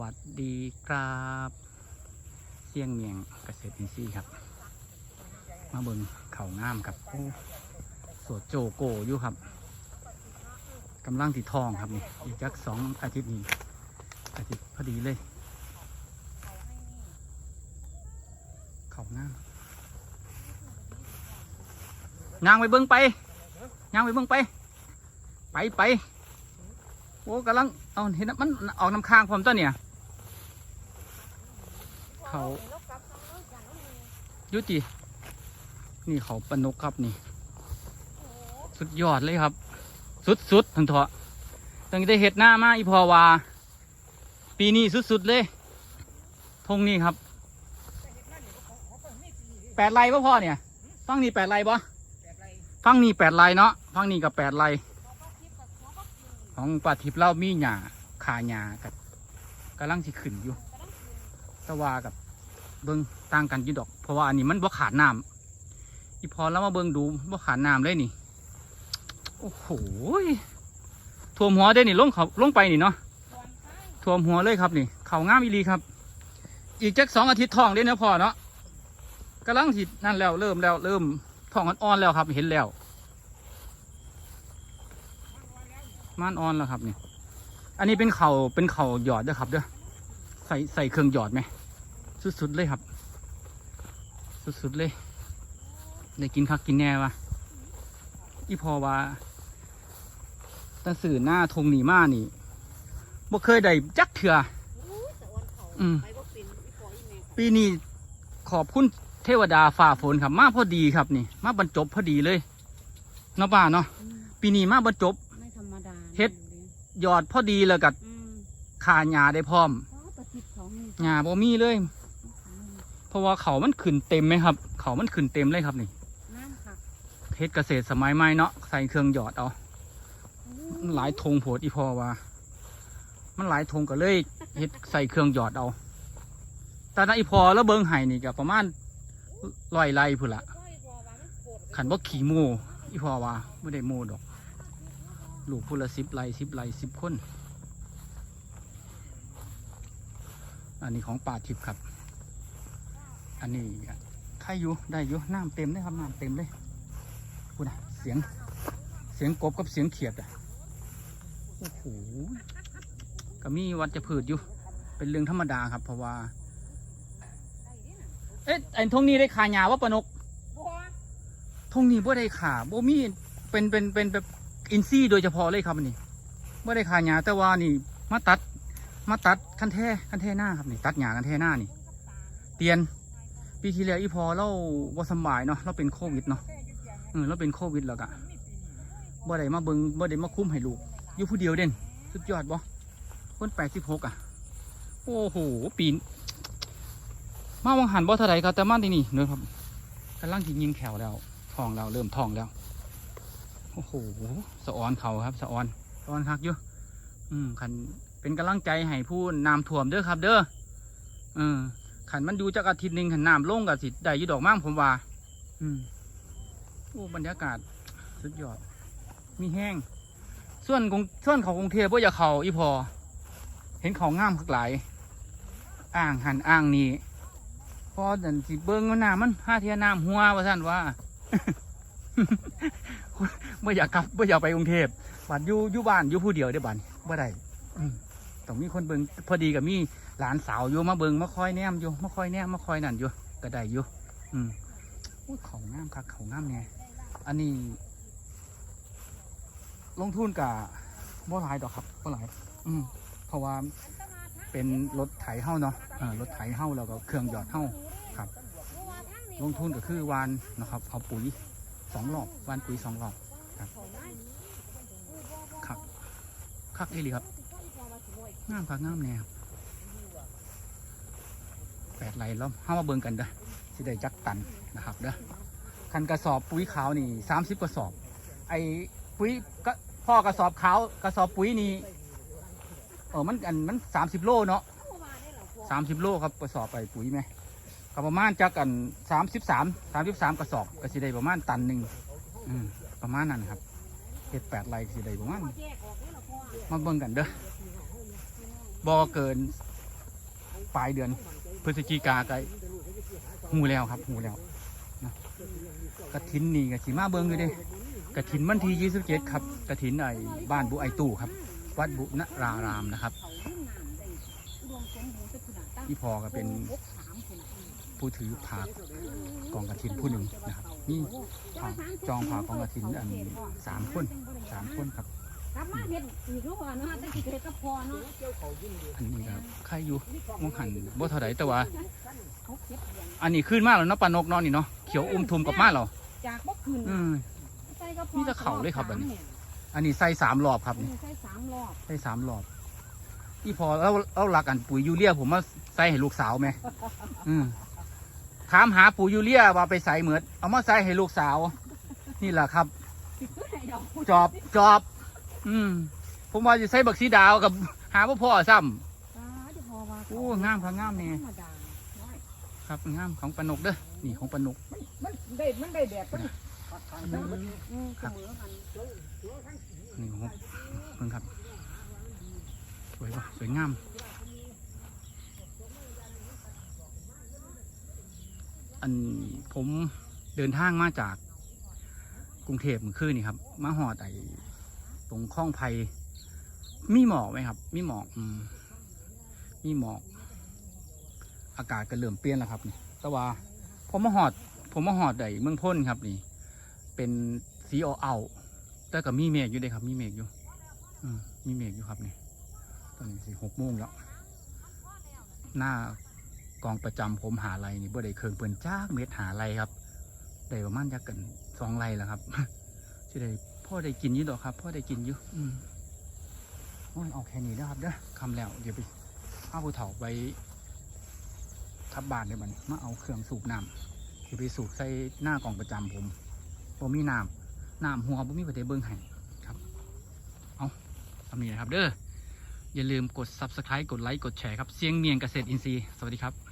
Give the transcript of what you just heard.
วัสดีครับ เสี่ยงเมียงเกษตรอินทรีย์ครับ มาเบิงเขางามครับโอ้สวดโจโกอยู่ครับกำลังติดทองครับนี่อีกจักสองอาทิตย์นี้ อาทิตย์พอดีเลย เขางามย่างไปเบิ้งไปย่างไปเบิ้งไป ไปไป อ้กำลังเอาเห็นนะมันออกน้ำค้างพร้อมตัวเนี่ยเขายุตินี่เขาปนกครับนี่ สุดยอดเลยครับ สุดสุดทันเถอะตั้งแต่เห็ดหน้ามาอีพอว่าปีนี้สุดๆเลย ทงนี่ครับ แปดไร่ป่ะพ่อเนี่ย ฟังนี่แปดไร่ปะฟังนี่แปดไร่เนาะฟังนี่กับแปดไร่ ของปาทิพย์เล่ามีหญ้าขาหญ้ากับกำลังสิขึ้นอยู่แตะวากับเบิ้งต่างกันอยี่ดอก เพราะว่าอันนี้มันบ่ขาดน้ำอีพอแล้วมาเบิ้งดูบ่ขาดน้ำเลยนี่ โอ้โหท่วมหัวได้นี่ลงเขาลงไปนี่เนาะท่วมหัวเลยครับนี่ เขางามอีลีครับ อีกจักสองอาทิตย์ทองได้เนาะพ่อเนาะกำลังสินั่นแล้วเริ่มแล้วเริ่มทองอ่อนๆแล้วครับเห็นแล้ว ม่านอ่อนแล้วครับนี่อันนี้เป็นเขาเป็นเขาหยอดเด้อครับเด้อใส่ใส่เครื่องหยอดไหมสุดๆเลยครับ สุดๆเลย ได้กินคักกินแน่วะอีพอว่าตั้งสื่อหน้าทงหนีมานี่บ่เคยได้จักเถื่ออืมปีนี้ขอบคุณเทวดาฝ่าฝนครับ มาพอดีครับนี่ มาบรรจบพอดีเลยเนาะป้าเนาะปีนี้มาบรรจบไม่ธรรมดา เฮ็ดหยอดพอดีแล้วกับอืมขาหญ้าได้พร้อมเพราะประทิบเขานี่หญ้าบ่มีเลย เพราะว่าเขามันขึ้นเต็มไหมครับ เขามันขึ้นเต็มเลยครับนี่น้ำค่ะเฮ็ดเกษตรสมัยใหม่เนาะใส่เครื่องหยอดเอามันหลายธงโผดอีพอว่า มันหลายธงก็เลยเฮ็ดใส่เครื่องหยอดเอาแต่นะอีพอแล้วเบิ้งไห้นี่ก็ประมาณร้อยไร่พุ่นละขันบ่ขี่โมอีพอว่าไม่ได้โมดอก ลูกพุ่ละสิบไร่สิบไร่สิบคน อันนี้ของป่าทิพย์ครับ อันนี้ใครอยู่ได้อยู่น้ำเต็มเลยครับน้ำเต็มเลยพูดนะเสียงเสียงกบกับเสียงเขียดอะโอ้โหก็มีวัดจะพืชอยู่ เป็นเรื่องธรรมดาครับ เพราะว่า เอ๊ะไอ้ทงนี้ได้ขาหยาว่าปนกทงนี้บ่ได้ขาบ่มีเป็นเป็นเป็นแบบ อินซี่โดยเฉพาะเลยครับอันนี่บ่ได้ขาหยาแต่ว่านี่มาตัดมาตัดคันแท้คันแท้หน้าครับนี่ตัดหยาคันแท้หน้านี่ เตียนปีที่แล้วอีพอเราบ่สบายเนาะเราเป็นโควิดเนาะเออเราเป็นโควิดแล้วก็บ่ได้มาเบิงบ่ได้มาคุ้มให้ลูกอยู่ผู้เดียวเด่นสุดยอดบ่คนแปดสิบหกอะ โอ้โหปีนมาวังหันบ่เท่าไรครับแต่มาที่นี่เนอะครับกำลังที่ยิงแขวแล้วทองแล้วเริ่มทองแล้ว โอ้โหสะออนเขาครับสะออนสะออนคักอยู่อืมคันเป็นกำลังใจให้ผู้นำท่วมเด้อครับ เด้อเออขันมันอยู่จากอาทิตย์หนึ่งขันน้ำลงกับสิได้ยู่ดอกมั่งผมว่า อืมโอ้บรรยากาศสุดยอด มีแห้ง ส่วนกรุงส่วนเขากรุงเทพว่าอย่าเขาอีพอ เห็นเขางามคักหลายอ่างหันอ่างนี้พอดันสิเบิ้งน้ำมันห้าเทียน้ำหัวว่าท่านว่า ไม่อยากกลับไม่อยากไปกรุงเทพบัดอยู่อยู่บ้านอยู่ผู้เดียวได้บัดนบ่ได้ต้องมีคนเบิ้งพอดีกับมีหลานสาวอยู่มาเบิงมาคอยแนมอยู่มาคอยแนมมาคอยนั่นอยู่ก็ได้อยู่อืมเขางามคักเขางามไงอันนี้ ลงทุนกับบ่หลายดอกครับบ่หลาย อืมเพราะว่าเป็นรถไถเฮ้าเนาะรถไถเฮ้าแล้วก็เครื่องหยอดเฮ้าครับ ลงทุนก็คือวานนะครับเอาปุ๋ย สองรอบวานปุ๋ยสองรอบครับครับคักเอลีครับงามคักงามแนวแปดไหลแล้วห้ามาเบิ่งกันเด้อสิได้จักตันนะครับเด้อคันกระสอบปุ๋ยขาวนี่สามสิบกระสอบ ไอ้ปุ๋ยก็พ่อกระสอบขาวกระสอบปุ๋ยนี่เออมันอันมันสามสิบโลเนาะสามสิบโลครับกระสอบไปปุ๋ยไหม ก็ประมาณจักกันสามสิบสามสามสิบสามกระสอบก็สิได้ประมาณตันหนึ่งอืมประมาณนั้นครับเห็ดแปดไหลก็สิได้ประมาณมาเบิ่งกันเด้อบ่เกินปลายเดือนพฤศจิกาไกหูแล้วครับหูแล้วนะกระถินนี่กระถินมาเบิงอยู่เดิกระถินวันที่ยี่สิบเจ็ดครับกระถินไอ้บ้านบุไอตู้ครับ วัดบุนรารามนะครับเขาเรื่องงานได้อุดมสมบูรณ์จะขนาดตั้งที่พอก็เป็น ผู้ถือผากกองกระถินผู้หนึ่งนะครับนี่ผาจองผากองกระถินอันสามคนสามคนครับกลับมาเฮ็ดอีกแล้วบ่เนาะแต่สิเฮ็ดก็พอเนาะอันนี้ครับใครอยู่มองหันบ่เท่าไดแต่ว่าเขาเก็บอย่างอันนี้ขึ้นมาแล้วเนาะปลานกเนาะนี่เนาะเขียวอุ้มทุมกับมาแล้วจากบ่ขึ้นอืมใส่ก็พอมีแต่เขาเลยครับอันนี้เนี่ยอันนี้ใส่สามรอบครับอันนี่นี้ใส่สามรอบใส่สามรอบที่พอแล้วเอาหลักอันปุ๋ยยูเรียผมมาใส่ให้ลูกสาวไหมอืม ถามหาปุ๋ยยูเรียว่าไปใส่เหมือดเอามาใส่ให้ลูกสาว นี่แหละครับสิเพื่อให้ดอกจอบจอบ อืมผมว่าจะใส่บักสีดาวกับหาพ่อพ่อซ้ตาที่พอว่าำโอ้งามครับงามนี่ธรรมดาน้อยครับงามของปานกเด้อนี่ของปานกมันได้มันได้แดดมันอืมเสมอกันนี่ของเพิ่งครับสวยปะสวยงาม อันผมเดินทางมาจากกรุงเทพเมื่อคืนนี่ครับมาหอดไอตรงคลองไผ่มีหมอกไหมครับ มีหมอกมีหมอก อากาศก็เริ่มเปลี่ยนแล้วครับนี่แต่ว่าผมมาหอด ผมมาหอดไอเมืองพ้นครับนี่ เป็นสีเอเอาแต่ก็มีเมฆอยู่เด้ครับ มีเมฆอยู่มีเมฆอยู่ครับนี่ตอนนี้สิหกโมงแล้วหน้า กองประจำผมหาไรนี่บ่ได้เคืองเปินจ้ากเม็ดหาไรครับได้ประมาณจักกันสองไรแล้วครับสิได้พ่อได้กินยู่ดอกครับพ่อได้กินอยู่อืมโอ้ยเอาแค่นี้นะครับเด้อคำแล้วเดี๋ยวไปเอาผู้เฒ่าไปทับบานเดี๋ยวมันมาเอาเครื่องสูบน้ำเดี๋ยวไปสูบใส่หน้ากองประจำผมบ่มีน้ำน้ำหัวบ่มีประเดี๋ยวเบิ้งให้ครับ เอาทำนี้นะครับเด้ออย่าลืมกด subscribe กดไลค์กดแชร์ครับเสียงเมียงเกษตรอินทรีย์สวัสดีครับ